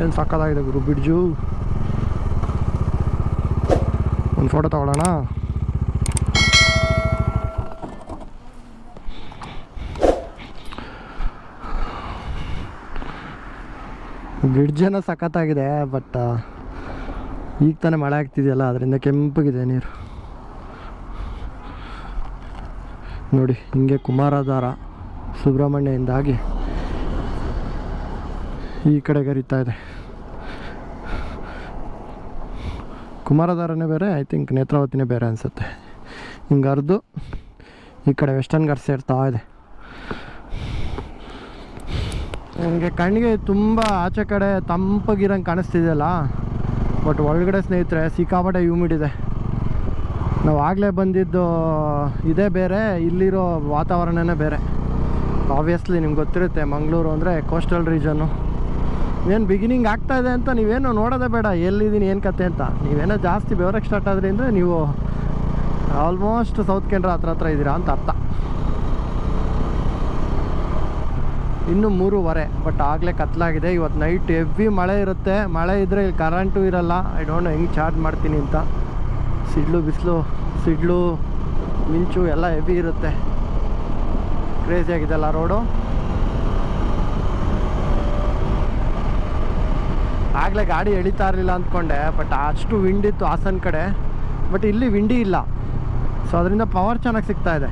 ಏನು ಸಕ್ಕತ್ತಾಗಿದೆ ಗುರು? ಬಿಡ್ಜು. ಒಂದು ಫೋಟೋ ತಗೊಳ್ಳೋಣ? ಬ್ರಿಡ್ಜ್ ಏನೋ ಸಖತ್ತಾಗಿದೆ ಬಟ್ ಈಗ ತಾನೇ ಮಳೆ ಆಗ್ತಿದೆಯಲ್ಲ, ಅದರಿಂದ ಕೆಂಪಗಿದೆ ನೀರು. ನೋಡಿ, ಹಿಂಗೆ ಕುಮಾರಧಾರ ಸುಬ್ರಹ್ಮಣ್ಯದಿಂದಾಗಿ ಈ ಕಡೆಗೆ ಹರಿತಾ ಇದೆ. ಕುಮಾರಧಾರನೇ ಬೇರೆ ಐ ಥಿಂಕ್ ನೇತ್ರಾವತಿನೇ ಬೇರೆ ಅನಿಸುತ್ತೆ. ಹಿಂಗೆ ಹರಿದು ಈ ಕಡೆ ವೆಸ್ಟರ್ನ್ ಘಾಟ್ ಸೇರ್ತಾ ಇದೆ. ನನಗೆ ಕಣ್ಣಿಗೆ ತುಂಬ ಆಚೆ ಕಡೆ ತಂಪಾಗಿರಂಗೆ ಕಾಣಿಸ್ತಿದೆಯಲ್ಲ? ಬಟ್ ಒಳಗಡೆ ಸ್ನೇಹಿತರೆ, ಸಿಕ್ಕಾಪಟ್ಟೆ ಹ್ಯೂಮಿಡ್ ಇದೆ. ನಾವು ಆಗಲೇ ಬಂದಿದ್ದು ಇದೇ ಬೇರೆ, ಇಲ್ಲಿರೋ ವಾತಾವರಣನೇ ಬೇರೆ. ಆಬ್ವಿಯಸ್ಲಿ ನಿಮ್ಗೆ ಗೊತ್ತಿರುತ್ತೆ, ಮಂಗಳೂರು ಅಂದರೆ ಕೋಸ್ಟಲ್ ರೀಜನ್ನು ಏನು ಬಿಗಿನಿಂಗ್ ಆಗ್ತಾ ಇದೆ ಅಂತ ನೀವೇನು ನೋಡೋದೇ ಬೇಡ. ಎಲ್ಲಿದ್ದೀನಿ, ಏನು ಕತೆ ಅಂತ. ನೀವೇನೋ ಜಾಸ್ತಿ ಬೆವರಕ್ಕೆ ಸ್ಟಾರ್ಟ್ ಆದ್ರಿ ಅಂದರೆ ನೀವು ಆಲ್ಮೋಸ್ಟ್ ಸೌತ್ ಕೆನರಾ ಹತ್ರ ಹತ್ರ ಇದ್ದೀರಾ ಅಂತ ಅರ್ಥ. ಇನ್ನು ಮೂರುವರೆ ಬಟ್ ಆಗಲೇ ಕತ್ಲಾಗಿದೆ. ಇವತ್ತು ನೈಟ್ ಹೆವಿ ಮಳೆ ಇರುತ್ತೆ. ಮಳೆ ಇದ್ದರೆ ಇಲ್ಲಿ ಕರೆಂಟು ಇರಲ್ಲ. ಐ ಡೋಂಟ್ ಹೆಂಗೆ ಚಾರ್ಜ್ ಮಾಡ್ತೀನಿ ಅಂತ. ಸಿಡ್ಲು ಬಿಸಿಲು, ಸಿಡ್ಲು, ಮಿಂಚು ಎಲ್ಲ ಹೆವಿ ಇರುತ್ತೆ. ಕ್ರೇಜಿ ಆಗಿದೆಲ್ಲ ರೋಡು ಆಗಲೇ ಗಾಡಿ ಎಳಿತಾ ಇರಲಿಲ್ಲ ಅಂದ್ಕೊಂಡೆ ಬಟ್ ಅಷ್ಟು ವಿಂಡ್ ಇತ್ತು ಹಾಸನ್ ಕಡೆ. ಬಟ್ ಇಲ್ಲಿ ವಿಂಡಿ ಇಲ್ಲ. ಸೊ ಅದರಿಂದ ಪವರ್ ಚೆನ್ನಾಗಿ ಸಿಗ್ತಾ ಇದೆ.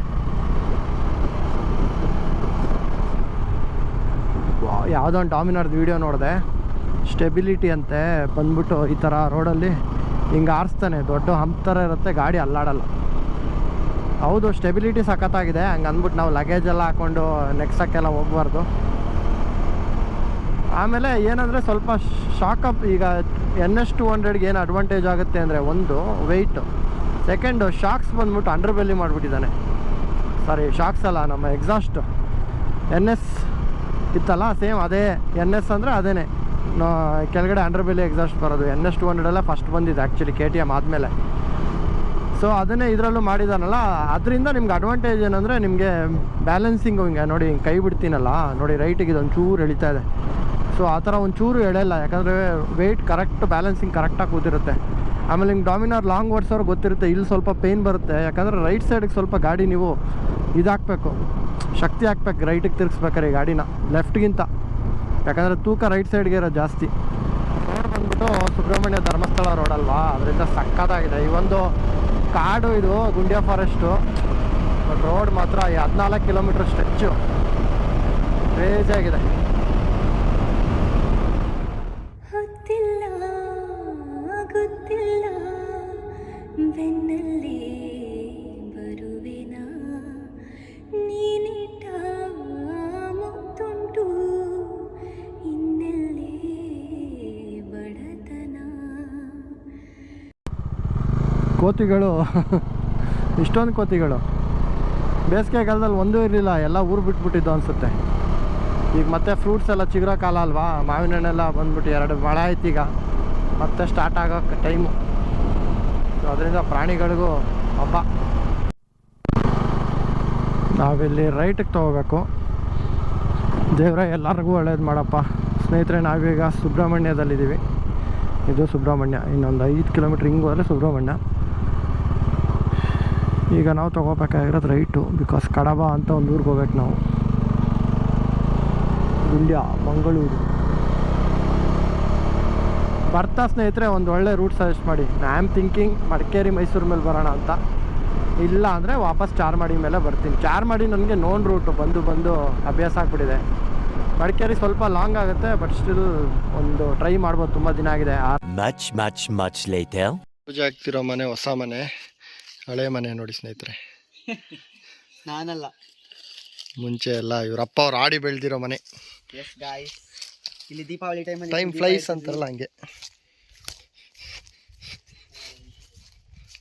ಯಾವುದೋ ಒಂದು ಡಾಮಿನಾರ್ದು ವೀಡಿಯೋ ನೋಡಿದೆ. ಸ್ಟೆಬಿಲಿಟಿ ಅಂತೆ, ಬಂದ್ಬಿಟ್ಟು ಈ ಥರ ರೋಡಲ್ಲಿ ಹಿಂಗೆ ಆರಿಸ್ತಾನೆ. ದೊಡ್ಡ ಹಂಪ್ ಥರ ಇರುತ್ತೆ, ಗಾಡಿ ಅಲ್ಲಾಡಲ್ಲ. ಹೌದು ಸ್ಟೆಬಿಲಿಟಿ ಸಖತ್ತಾಗಿದೆ. ಹಂಗೆ ಅಂದ್ಬಿಟ್ಟು ನಾವು ಲಗೇಜ್ ಎಲ್ಲ ನೆಕ್ಸ್ಟ್ ನೆಕ್ಸಕ್ಕೆಲ್ಲ ಹೋಗ್ಬಾರ್ದು. ಆಮೇಲೆ ಏನಂದರೆ ಸ್ವಲ್ಪ ಶಾಕ್ ಅಪ್ ಈಗ ಎನ್ ಎಸ್ ಟು ಹಂಡ್ರೆಡ್ಗೆ ಏನು ಅಡ್ವಾಂಟೇಜ್ ಆಗುತ್ತೆ ಅಂದರೆ ಒಂದು ವೆಯ್ಟು ಸೆಕೆಂಡು ಶಾಕ್ಸ್ ಬಂದ್ಬಿಟ್ಟು ಅಂಡರ್ ಬೆಲ್ಲಿ ಮಾಡಿಬಿಟ್ಟಿದ್ದಾನೆ. ಸಾರಿ ಶಾಕ್ಸ್ ಅಲ್ಲ, ನಮ್ಮ ಎಕ್ಸಾಸ್ಟ್ ಎನ್ ಎಸ್ ಇತ್ತಲ್ಲ ಸೇಮ್ ಅದೇ ಎನ್ ಎಸ್ ಅಂದರೆ ಅದೇ ಕೆಳಗಡೆ ಅಂಡರ್ ಬೆಲ್ಲಿ ಎಕ್ಸಾಸ್ಟ್ ಬರೋದು. ಎನ್ ಎಸ್ ಟು ಹಂಡ್ರೆಡೆಲ್ಲ ಫಸ್ಟ್ ಬಂದಿದೆ ಆ್ಯಕ್ಚುಲಿ ಕೆ ಟಿ ಎಂ ಆದಮೇಲೆ. ಸೊ ಅದನ್ನೇ ಇದರಲ್ಲೂ ಮಾಡಿದಾನಲ್ಲ, ಅದರಿಂದ ನಿಮ್ಗೆ ಅಡ್ವಾಂಟೇಜ್ ಏನಂದರೆ ನಿಮಗೆ ಬ್ಯಾಲೆನ್ಸಿಂಗು ಹಿಂಗೆ ನೋಡಿ, ಹಿಂಗೆ ಕೈ ಬಿಡ್ತೀನಲ್ಲ, ನೋಡಿ ರೈಟಿಗೆ ಇದೊಂದು ಚೂರು ಎಳಿತಾ ಇದೆ. ಸೊ ಆ ಥರ ಒಂಚೂರು ಚೂರು ಎಳೆಯಲ್ಲ ಯಾಕಂದರೆ ವೆಯ್ಟ್ ಕರೆಕ್ಟ್ ಬ್ಯಾಲೆನ್ಸಿಂಗ್ ಕರೆಕ್ಟಾಗಿ ಕೂತಿರುತ್ತೆ. ಆಮೇಲೆ ಹಿಂಗೆ ಡಾಮಿನಾರ್ ಲಾಂಗ್ ಓಡಿಸೋರು ಗೊತ್ತಿರುತ್ತೆ, ಇಲ್ಲಿ ಸ್ವಲ್ಪ ಪೇಯ್ನ್ ಬರುತ್ತೆ. ಯಾಕಂದರೆ ರೈಟ್ ಸೈಡಿಗೆ ಸ್ವಲ್ಪ ಗಾಡಿ ನೀವು ಇದಾಕಬೇಕು. ಶಕ್ತಿ ಹಾಕ್ಬೇಕು ರೈಟಿಗೆ ತಿರ್ಗಿಸ್ಬೇಕಾರೆ ಈ ಗಾಡಿನ ಲೆಫ್ಟ್ಗಿಂತ ಯಾಕಂದರೆ ತೂಕ ರೈಟ್ ಸೈಡ್ಗೆ ಇರೋ ಜಾಸ್ತಿ. ರೋಡ್ ಬಂದ್ಬಿಟ್ಟು ಸುಬ್ರಹ್ಮಣ್ಯ ಧರ್ಮಸ್ಥಳ ರೋಡ್ ಅಲ್ವಾ? ಅದರಿಂದ ಸಕ್ಕತ್ತಾಗಿದೆ ಈ ಒಂದು ಕಾಡು ಇದು, ಗುಂಡಿಯಾ ಫಾರೆಸ್ಟು ರೋಡ್ ಮಾತ್ರ ಈ ಹದಿನಾಲ್ಕು ಕಿಲೋಮೀಟ್ರ್ ಸ್ಟ್ರೆಚ್ಚು ಆಗಿದೆ. ನೀನಿಟ್ಟ ಇನ್ನೆಲ್ಲಿ ಬಡತನ? ಕೋತಿಗಳು, ಇಷ್ಟೊಂದು ಕೋತಿಗಳು. ಬೇಸಿಗೆಗಾಲದಲ್ಲಿ ಒಂದೂ ಇರಲಿಲ್ಲ, ಎಲ್ಲ ಊರು ಬಿಟ್ಬಿಟ್ಟಿದ್ದು ಅನಿಸುತ್ತೆ. ಈಗ ಮತ್ತೆ ಫ್ರೂಟ್ಸ್ ಎಲ್ಲ ಚಿಗುರೋ ಕಾಲ ಅಲ್ವಾ? ಮಾವಿನ ಹಣ್ಣೆಲ್ಲ ಬಂದ್ಬಿಟ್ಟು ಎರಡು ಮಳೆ ಆಯ್ತು ಈಗ ಮತ್ತೆ ಸ್ಟಾರ್ಟ್ ಆಗೋ ಟೈಮು ಸೊ ಅದರಿಂದ ಪ್ರಾಣಿಗಳಿಗೂ ಹಬ್ಬ. ನಾವಿಲ್ಲಿ ರೈಟಿಗೆ ತೊಗೋಬೇಕು. ದೇವ್ರ, ಎಲ್ಲರಿಗೂ ಒಳ್ಳೇದು ಮಾಡಪ್ಪ. ಸ್ನೇಹಿತರೆ, ನಾವೀಗ ಸುಬ್ರಹ್ಮಣ್ಯದಲ್ಲಿದ್ದೀವಿ. ಇದು ಸುಬ್ರಹ್ಮಣ್ಯ. ಇನ್ನೊಂದು ಐದು ಕಿಲೋಮೀಟ್ರ್ ಹಿಂಗೆ ಹೋದರೆ ಸುಬ್ರಹ್ಮಣ್ಯ. ಈಗ ನಾವು ತೊಗೋಬೇಕಾಗಿರೋದು ರೈಟು, ಬಿಕಾಸ್ ಕಡಬ ಅಂತ ಒಂದು ಊರಿಗೆ ಹೋಗ್ಬೇಕು ನಾವು. ಗುಂಡ್ಯ, ಮಂಗಳೂರು. ಬರ್ತಾ ಸ್ನೇಹಿತರೆ ಒಂದು ಒಳ್ಳೆ ರೂಟ್ ಸಜೆಸ್ಟ್ ಮಾಡಿ. I am thinking Madikeri Mysuru ಮೇಲೆ ಬರೋಣ ಅಂತ. ಇಲ್ಲ ಅಂದರೆ ವಾಪಸ್ ಚಾರ್ಮಾಡಿ ಮೇಲೆ ಬರ್ತೀನಿ. ಚಾರ್ಮಾಡಿ ನನಗೆ ನೋನ್ ರೂಟು ಬಂದು ಬಂದು ಅಭ್ಯಾಸ ಆಗ್ಬಿಟ್ಟಿದೆ. ಮಡಿಕೇರಿ ಸ್ವಲ್ಪ ಲಾಂಗ್ ಆಗುತ್ತೆ ಬಟ್ ಸ್ಟಿಲ್ ಒಂದು ಟ್ರೈ ಮಾಡ್ಬೋದು ತುಂಬ ದಿನ ಆಗಿದೆ. ಮ್ಯಾಚ್ ಮ್ಯಾಚ್ ಮ್ಯಾಚ್ ಲೈತೆ ಪೂಜೆ ಆಗ್ತಿರೋ ಮನೆ ಹೊಸ ಮನೆ ಹಳೆ ಮನೆ ನೋಡಿ ಸ್ನೇಹಿತರೆ. ನಾನಲ್ಲ. ಮುಂಚೆ ಎಲ್ಲ ಇವರಪ್ಪ ಅವ್ರು ಆಡಿ ಬೆಳೆದಿರೋ ಮನೆ. ಎಸ್ ಗಾಯ್ಸ್ ಇಲ್ಲಿ ದೀಪಾವಳಿ ಟೈಮಲ್ಲಿ ಟೈಮ್ ಫ್ಲೈಸ್ ಅಂತಾರಲ್ಲ ಹಂಗೆ.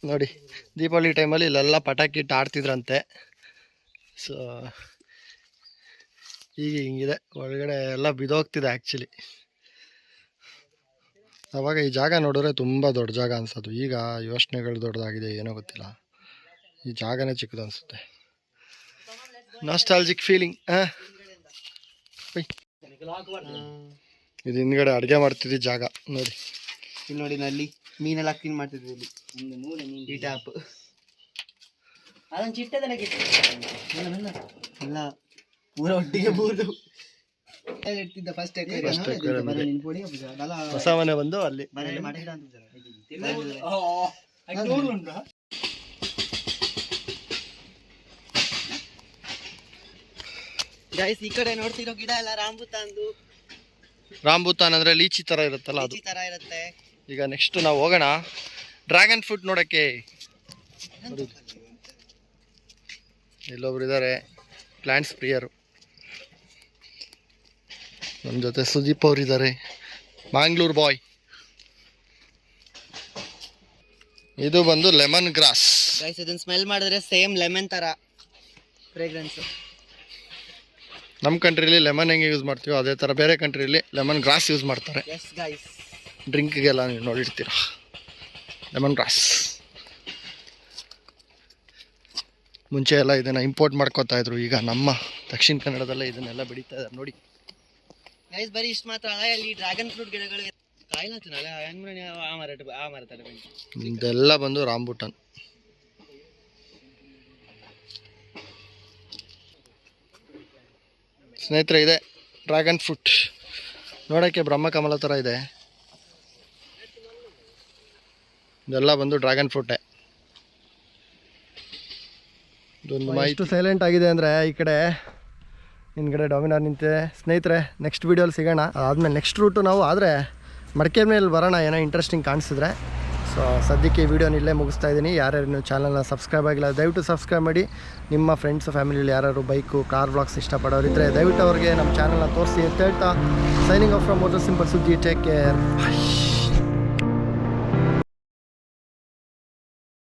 ನೋಡಿ ದೀಪಾವಳಿ ಟೈಮಲ್ಲಿ ಇಲ್ಲೆಲ್ಲ ಪಟಾಕಿ ಆಡ್ತಿದ್ರಂತೆ. ಸೊ ಈಗ ಹಿಂಗಿದೆ. ಒಳಗಡೆ ಎಲ್ಲ ಬಿದೋಗ್ತಿದೆ ಆ್ಯಕ್ಚುಲಿ ಅವಾಗ ಈ ಜಾಗ ನೋಡಿದ್ರೆ ತುಂಬ ದೊಡ್ಡ ಜಾಗ ಅನ್ಸೋದು. ಈಗ ಯೋಚನೆಗಳು ದೊಡ್ಡದಾಗಿದೆ ಏನೋ ಗೊತ್ತಿಲ್ಲ. ಈ ಜಾಗನೇ ಚಿಕ್ಕದು ಅನಿಸುತ್ತೆ. ನಾಸ್ಟಾಲ್ಜಿಕ್ ಫೀಲಿಂಗ್ ಹಾಂ? ಇದು ಹಿಂದ್ಗಡೆ ಅಡುಗೆ ಮಾಡ್ತಿದ್ದ ಜಾಗ ನೋಡಿ. ಇಲ್ಲಿ ನೋಡಿ ನಲ್ಲಿ ಮೀನೆಲ್ಲ ಕ್ಲೀನ್ ಮಾಡ್ತಿದ್ವಿ ಇಲ್ಲಿ. ಈ ಟ್ಯಾಪ್ ಅದೊಂದು ಚಿಟ್ಟದಲ್ಲ ಇಲ್ಲ ಪೂರ ಒಟ್ಟಿಗೆ ಬೂದು. ಫಸ್ಟ್. ಹೊಸ ಮನೆ ಬಂದು ಅಲ್ಲಿ. ಗೈಸ್ ಈ ಕಡೆ ನೋಡ್ತಿರೋ ಗಿಡ ಎಲ್ಲ ರಾಂಬುತಾಂದು ರಾಂಬುತಾನ್ ಅಂದ್ರೆ ಲೀಚಿ ತರ ಇರುತ್ತಲ್ಲ ಅದು. ಈ ತರ ಇರುತ್ತೆ. ಈಗ ನೆಕ್ಸ್ಟ್ ನಾವು ಹೋಗೋಣ. ಡ್ರ್ಯಾಗನ್ ಫ್ರೂಟ್ ನೋಡಕ್ಕೆ ಇಲ್ಲೊಬ್ರು ಇದ್ದಾರೆ ಪ್ಲಾಂಟ್ಸ್ ಪ್ರಿಯರು. ನಮ್ಮ ಜೊತೆ ಸುದೀಪ್ ಅವ್ರು ಇದ್ದಾರೆ ಮ್ಯಾಂಗ್ಳೂರ್ ಬಾಯ್ ಇದು ಬಂದು ಲೆಮನ್ ಗ್ರಾಸ್ ಗೈಸ್ ಇದನ್ನ ಸ್ಮೆಲ್ ಮಾಡಿದ್ರೆ ಸೇಮ್ ಲೆಮನ್ ತರ ಫ್ರೇಗ್ರೆನ್ಸ್ ನಮ್ಮ ಕಂಟ್ರಿಲಿ ಲೆಮನ್ ಹೆಂಗೆ ಯೂಸ್ ಮಾಡ್ತೀವೋ ಅದೇ ಥರ ಬೇರೆ ಕಂಟ್ರಿಲಿ ಲೆಮನ್ ಗ್ರಾಸ್ ಯೂಸ್ ಮಾಡ್ತಾರೆ. ಡ್ರಿಂಕ್ಗೆಲ್ಲ ನೀವು ನೋಡಿರ್ತೀರ? ಲೆಮನ್ ಗ್ರಾಸ್ ಮುಂಚೆ ಎಲ್ಲ ಇದನ್ನು ಇಂಪೋರ್ಟ್ ಮಾಡ್ಕೋತಾ ಇದ್ರು ಈಗ ನಮ್ಮ ದಕ್ಷಿಣ ಕನ್ನಡದಲ್ಲೇ ಇದನ್ನೆಲ್ಲ ಬೆಳೀತಾ ಇದ್ದಾರೆ ನೋಡಿ. ಗೈಸ್ ಬರೀ ಇಷ್ಟು ಮಾತ್ರ. ಅಲ್ಲ ಅಲ್ಲಿ ಡ್ರ್ಯಾಗನ್ ಫ್ರೂಟ್ ಗಿಡಗಳು ಕಾಯಿಲ್ಲ ಆ ಮರ ಆ ಮರ ಇದೆಲ್ಲ ಬಂದು ರಾಂಬುಟನ್ ಸ್ನೇಹಿತರೆ ಇದೆ ಡ್ರ್ಯಾಗನ್ ಫ್ರೂಟ್. ನೋಡೋಕ್ಕೆ ಬ್ರಹ್ಮಕಮಲ ಥರ ಇದೆ. ಇದೆಲ್ಲ ಬಂದು ಡ್ರ್ಯಾಗನ್ ಫ್ರೂಟೆ. ಇದೊಂದು ಎಷ್ಟು ಸೈಲೆಂಟ್ ಆಗಿದೆ ಅಂದರೆ ಈ ಕಡೆ ಹಿಂದ್ಗಡೆ ಡಾಮಿನಾರ್ ನಿಂತಿದೆ ಸ್ನೇಹಿತರೆ ನೆಕ್ಸ್ಟ್ ವೀಡಿಯೋಲಿ ಸಿಗೋಣ. ಅದಾದಮೇಲೆ ನೆಕ್ಸ್ಟ್ ರೂಟು ನಾವು ಆದರೆ ಮಡಿಕೆ ಮೇಲೆ ಬರೋಣ ಏನೋ ಇಂಟ್ರೆಸ್ಟಿಂಗ್ ಕಾಣಿಸಿದ್ರೆ. ಸೊ ಸದ್ಯಕ್ಕೆ ವಿಡಿಯೋನ ಇಲ್ಲೇ ಮುಗಿಸ್ತಾ ಇದ್ದೀನಿ. ಯಾರ್ಯಾರು ಚಾನಲ್ನ ಸಬ್ಸ್ಕ್ರೈಬ್ ಆಗಿಲ್ಲ, ದಯವಿಟ್ಟು ಸಬ್ಸ್ಕ್ರೈಬ್ ಮಾಡಿ. ನಿಮ್ಮ ಫ್ರೆಂಡ್ಸ್ ಫ್ಯಾಮಿಲಿಯಲ್ಲಿ ಯಾರು ಬೈಕು ಕಾರ್ ಬ್ಲಾಗ್ಸ್ ಇಷ್ಟಪಡೋರಿದ್ದರೆ ದಯವಿಟ್ಟು ಅವ್ರಿಗೆ ನಮ್ಮ ಚಾನಲ್ನ ತೋರಿಸಿ ಅಂತ ಹೇಳ್ತಾ signing off from motor simple ಸುದ್ದಿ ಟೇಕ್ ಕೇರ್